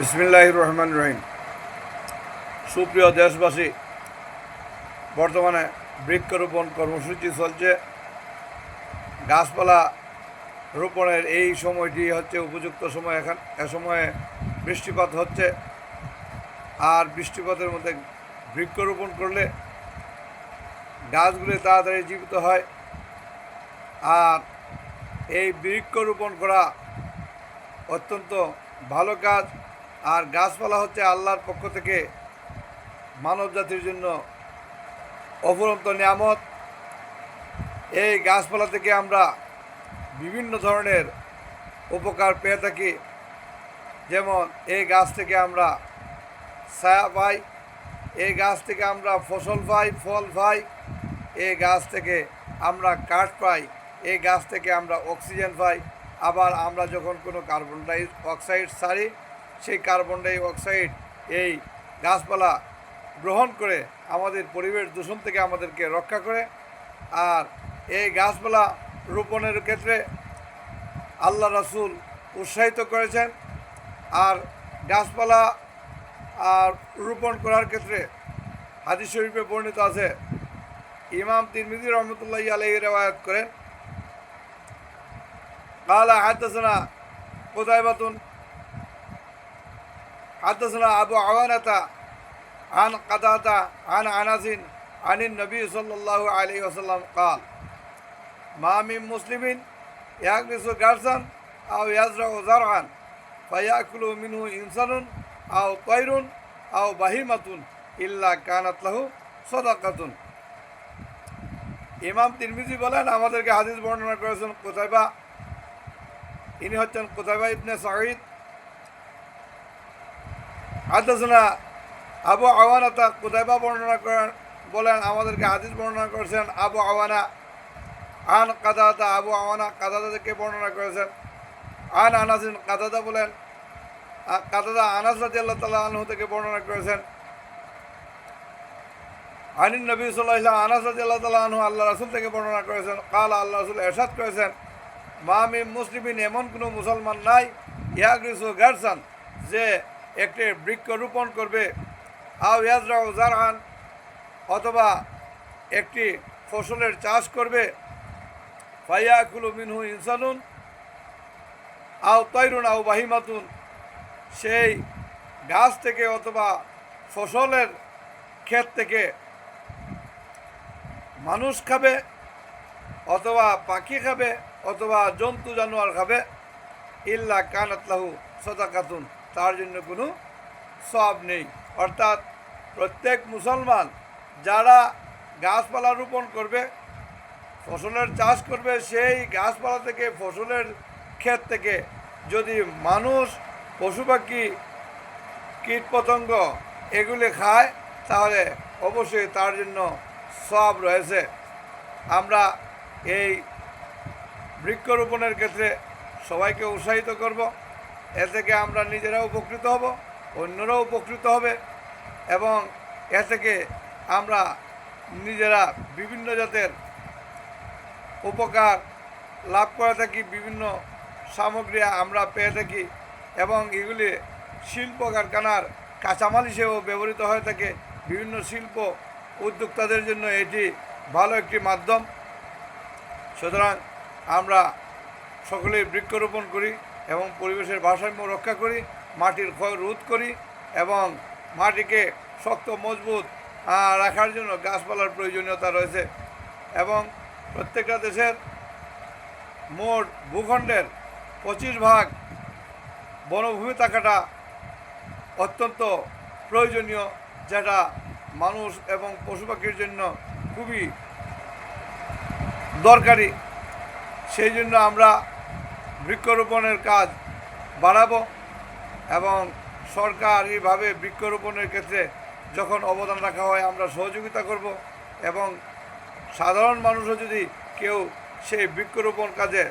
বিসমিল্লাহ রহমান রহিম সুপ্রিয় দেশবাসী, বর্তমানে বৃক্ষরোপণ কর্মসূচি চলছে। গাছপালা রোপণের এই সময়টি হচ্ছে উপযুক্ত সময়। এখন এ সময়ে বৃষ্টিপাত হচ্ছে। আর বৃষ্টিপাতের মধ্যে বৃক্ষরোপণ করলে গাছগুলি তাড়াতাড়ি জীবিত হয়। আর এই বৃক্ষরোপণ করা অত্যন্ত ভালো কাজ। আর গাছপালা হচ্ছে আল্লাহর পক্ষ থেকে মানব জাতির জন্য অফুরন্ত নিয়ামত। এই গাছপালা থেকে আমরা বিভিন্ন ধরনের উপকার পেয়ে থাকি। যেমন এই গাছ থেকে আমরা ছায়া পাই, এই গাছ থেকে আমরা ফসল পাই, ফল পাই, এই গাছ থেকে আমরা কাঠ পাই, এই গাছ থেকে আমরা অক্সিজেন পাই। আবার আমরা যখন কোনো কার্বন ডাই, অক্সাইড ছাড়ি সেই কার্বন ডাই অক্সাইড এই গাছপালা গ্রহণ করে আমাদের পরিবেশ দূষণ থেকে আমাদেরকে রক্ষা করে আর এই গাছপালা রোপণের ক্ষেত্রে আল্লাহ রাসূল উৎসাহিত করেছেন আর গাছপালা আর রোপণ করার ক্ষেত্রে হাদিস শরীফে বর্ণিত আছে ইমাম তিরমিজি রহমতুল্লাহ আলহী রেওয়ায়ত করেন قال حدثنا قتيبة حدثنا أبو عوانة عن قتادة عن أنس عن النبي صلى الله عليه وسلم قال ما من مسلم يغرس غرسا أو يزرع زرعا فيأكل منه إنسان أو طير أو بهيمة إلا كانت له صدقة ইমাম তিরমিজি বলেন আমাদেরকে হাদিস বর্ণনা করেছেন কোথায়বা ইনি হচ্ছেন কোথায়বা ইবনে সাঈদ হাদাসনা আবু আওয়ানা তা কোথায়বা বর্ণনা করেন? বলেন, আমাদেরকে হাদিস বর্ণনা করেছেন আবু আওয়ানা। আন কাদাদা, আবু আওয়ানা কাদাদা থেকে বর্ণনা করেছেন। আন আনাসিন কাদাদা বলেন কাদাদা আনাস রাজি আল্লাহ আনহু থেকে বর্ণনা করেছেন। আনিন নবী সাল্লাহ আনাস রাজি আল্লাহ তাল্লাহ আনহু আল্লাহ রাসুল থেকে বর্ণনা করেছেন। কাল আল্লাহ রাসুল এরশাদ করেছেন মামি মুসলিমিন, এমন কোনো মুসলমান নাই, ইয়াগ্রিসু গারসান, যে একটি বৃক্ষ রোপণ করবে। আও ইয়াজরাও জারহান অথবা একটি ফসলের চাষ করবে। ফাইয়াকুলু মিনহু ইনসানুন আও তৈরুন আও বাহিমাতুন। সেই গাছ থেকে অথবা ফসলের ক্ষেত থেকে মানুষ খাবে অথবা পাখি খাবে অথবা জন্তু জানোয়ার খাবে। ইল্লা কানাতলাহু সদাকাতুন। তার জন্য কোনো সব নেই। অর্থাৎ প্রত্যেক মুসলমান যারা গাছপালা রোপণ করবে, ফসলের চাষ করবে, সেই গাছপালা থেকে, ফসলের ক্ষেত থেকে যদি মানুষ, পশু পাখি, কীট পতঙ্গ এগুলি খায়, তাহলে অবশ্যই তার জন্য সব রয়েছে। আমরা এই বৃক্ষরোপণের ক্ষেত্রে সবাইকে উৎসাহিত করব। এ থেকে আমরা নিজেরাও উপকৃত হব, অন্যরাও উপকৃত হবে এবং এ থেকে আমরা নিজেরা বিভিন্ন জাতের উপকার লাভ করে থাকি, বিভিন্ন সামগ্রী আমরা পেয়ে থাকি এবং এগুলি শিল্প কারখানার কাঁচামাল হিসেবেও ব্যবহৃত হয়ে থাকে। বিভিন্ন শিল্প উদ্যোক্তাদের জন্য এটি ভালো একটি মাধ্যম। সুতরাং আমরা সকলেই বৃক্ষরোপণ করি। এবং পরিবেশের ভারসাম্য রক্ষা করি, মাটির ক্ষয় রোধ করি এবং মাটিকে শক্ত, মজবুত রাখার জন্য গাছপালার প্রয়োজনীয়তা রয়েছে এবং প্রত্যেকটা দেশের মোট ভূখণ্ডের পঁচিশ ভাগ বনভূমি থাকাটা অত্যন্ত প্রয়োজনীয়, যেটা মানুষ এবং পশু পাখির জন্য খুবই দরকারি। সেই জন্য আমরা বৃক্ষরোপণের কাজ বাড়াবো এবং সরকারিভাবে বৃক্ষরোপণের ক্ষেত্রে যখন অবদান রাখা হয়, আমরা সহযোগিতা করব এবং সাধারণ মানুষও যদি কেউ সেই বৃক্ষরোপণ কাজে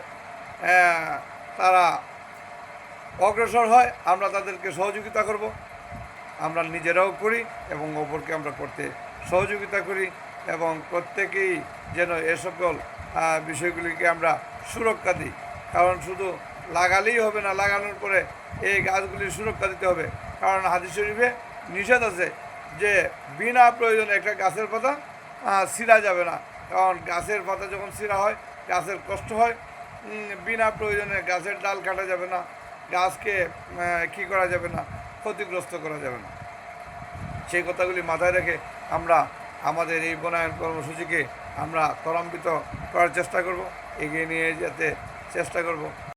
তারা অগ্রসর হয়, আমরা তাদেরকে সহযোগিতা করব। আমরা নিজেরাও করি এবং অপরকে আমরা করতে সহযোগিতা করি এবং প্রত্যেকেই যেন এ সকল বিষয়গুলিকে আমরা সুরক্ষা দিই। কারণ শুধু লাগালেই হবে না, লাগানোর পরে এই গাছগুলির সুরক্ষা দিতে হবে। কারণ হাদিস শরীফে নিষেধ আছে যে বিনা প্রয়োজনে একটা গাছের পাতা ছিঁড়া যাবে না। কারণ গাছের পাতা যখন ছিঁড়া হয়, গাছের কষ্ট হয় বিনা প্রয়োজনে গাছের ডাল কাটা যাবে না, গাছকে কী করা যাবে না, ক্ষতিগ্রস্ত করা যাবে না। সেই কথাগুলি মাথায় রেখে আমরা আমাদের এই বনায়ন কর্মসূচিকে আমরা ত্বরান্বিত করার চেষ্টা করব। এগিয়ে নিয়ে যেতে চেষ্টা করব।